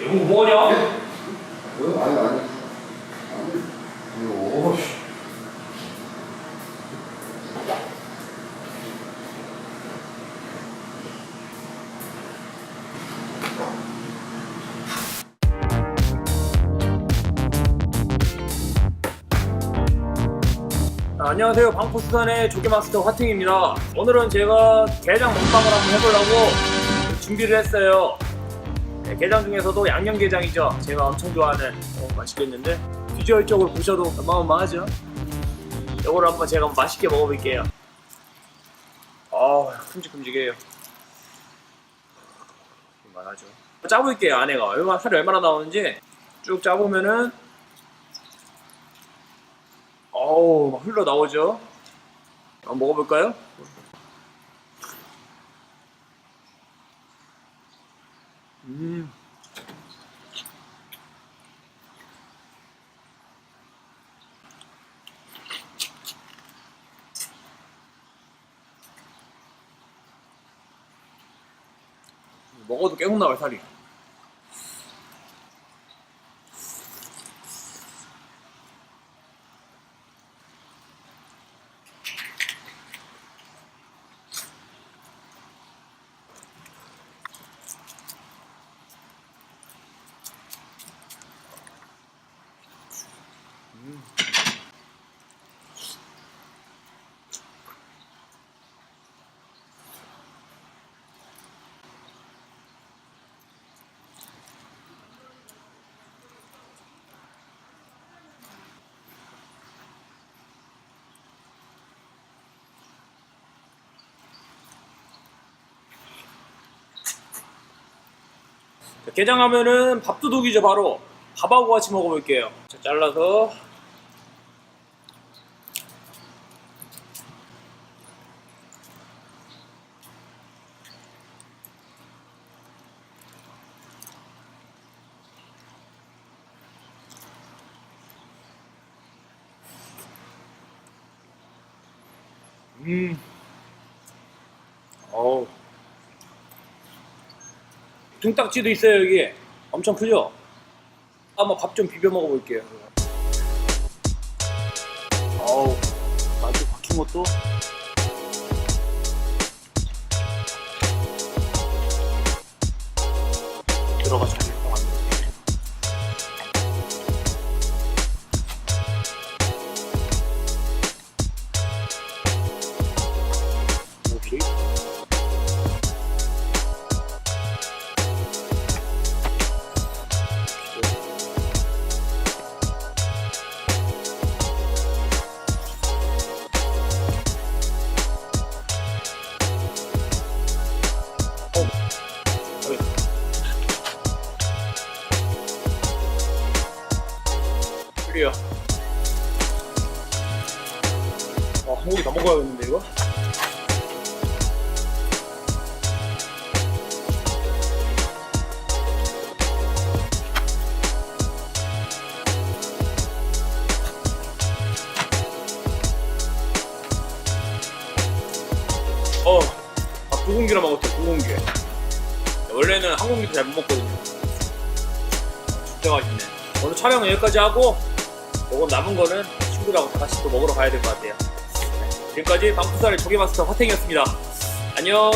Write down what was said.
이거 뭐냐? 어, 아니 아니 아니 오 씨. 아, 안녕하세요. 방포수산의 조개마스터 화팅입니다. 오늘은 제가 게장 먹방을 한번 해보려고 준비를 했어요. 네, 게장 중에서도 양념게장이죠. 제가 엄청 좋아하는 어, 맛있겠는데 비주얼 쪽으로 보셔도 어마어마하죠. 이거를 한번 제가 맛있게 먹어볼게요. 아, 큼직큼직해요. 이만하죠. 짜볼게요 안에가 얼마 살이 얼마나 나오는지 쭉 짜보면은 어우 막 흘러 나오죠. 한번 먹어볼까요? 음. 먹어도 나와요 살이. 자, 게장 하면은 밥도둑이죠 바로. 밥하고 같이 먹어볼게요. 자, 잘라서 음. 어우. 등딱지도 있어요 여기. 엄청 크죠? 한번 밥 좀 비벼 먹어볼게요 어우. 만두 박힌 것도? 들어가 잘 클리어. 아, 한 고기 다 먹어야겠는데, 이거? 어, 밥두 공기나 먹었어요, 두 공기. 원래는 한 공기도 잘 못 먹거든요. 진짜 맛있네. 오늘 촬영은 여기까지 하고, 요건 남은 거는 친구들하고 다 같이 또 먹으러 가야 될 것 같아요. 네, 지금까지 방푸살의 조개마스터 화탱이었습니다. 안녕.